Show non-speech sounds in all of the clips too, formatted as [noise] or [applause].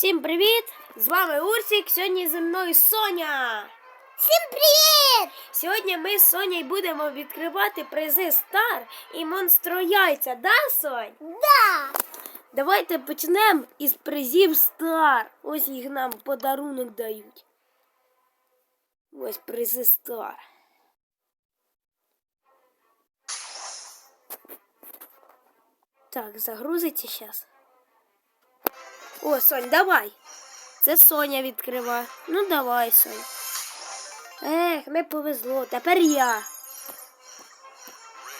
Всім привіт! З вами Урсік. Сьогодні зі мною Соня. Всім привіт! Сьогодні ми з Сонею будемо відкривати призи Стар і Монстро Яйця, да, Сонь? Да! Давайте почнемо із призів Стар. Ось їх нам подарунок дають. Ось призи Стар. Так, загрузиться зараз. О, Сонь, давай. Це Соня відкрива. Ну давай, Сонь. Ех, не повезло. Тепер я.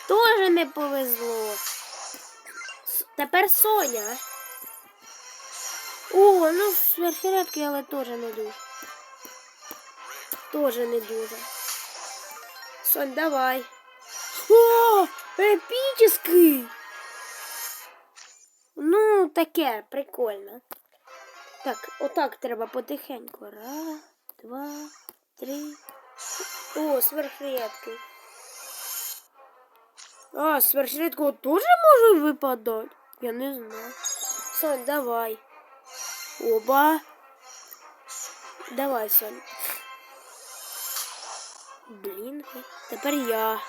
Тоже не повезло. Тепер Соня. О, ну сверхрядки, але теж не дуже. Тоже не дуже. Сонь, давай. О, епічний! Ну, таке, прикольно. Так, отак треба потихеньку. Раз, два, три. О, сверхрідкий. А, сверхрідкого теж може випадати? Я не знаю. Сонь, давай. Оба. Давай, Сонь. Блін, тепер я.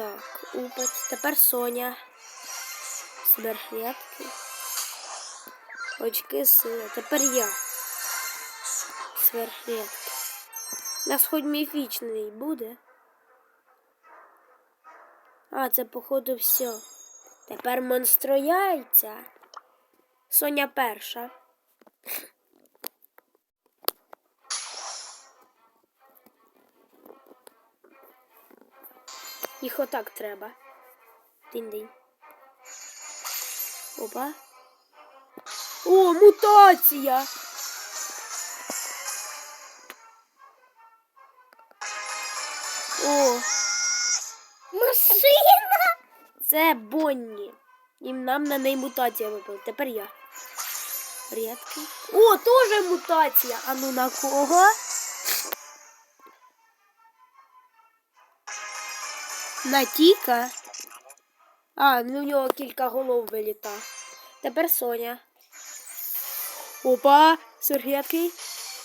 Так, упать. Тепер Соня. Сверхрядки. Очки сила. Тепер я. Сверхрядки. Нас хоч міфічний буде. А, це походу все. Тепер монстро яйця. Соня перша. Їх отак треба. Динь-динь. Опа. О, мутація! О, Машина! це Бонні. І нам на неї мутація випала. Тепер я. Рідкий. О, теж мутація. А ну на кого? На Тіка. А, ну в нього кілька голов виліта. Тепер Соня. Опа, Сергєткий.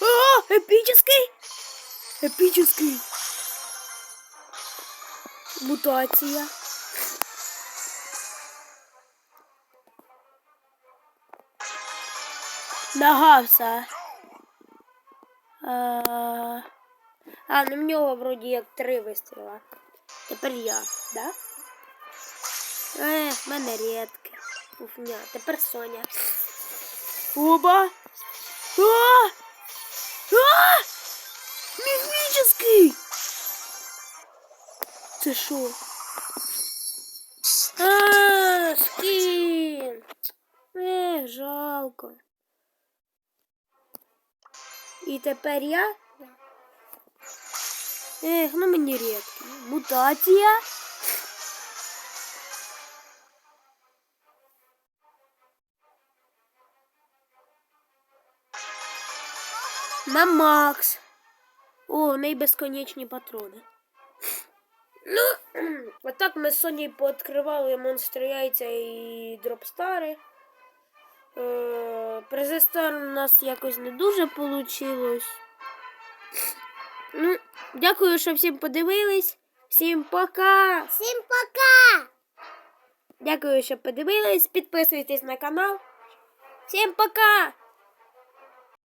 А, епічний. Епічний. Мутація. Нагався. А, а, ну в нього вроді як три вистріла. Тепер я, да? Ех, в мене рідке. Пуфня. Тепер Соня. Оба. А! А! Міфічний! Це що? А, скін. Ех, жалко. І тепер я. Ех, ну мені рідко. Мутація. На Макс. О, в неї безконечні патрони. Ну, [clears throat] отак ми з Соні пооткривали монстри яйця і дропстари. Е, Презестар у нас якось не дуже вийшло. Ну, дякую, що всім подивились. Всім пока! Всім пока! Дякую, що подивились. Підписуйтесь на канал. Всім пока!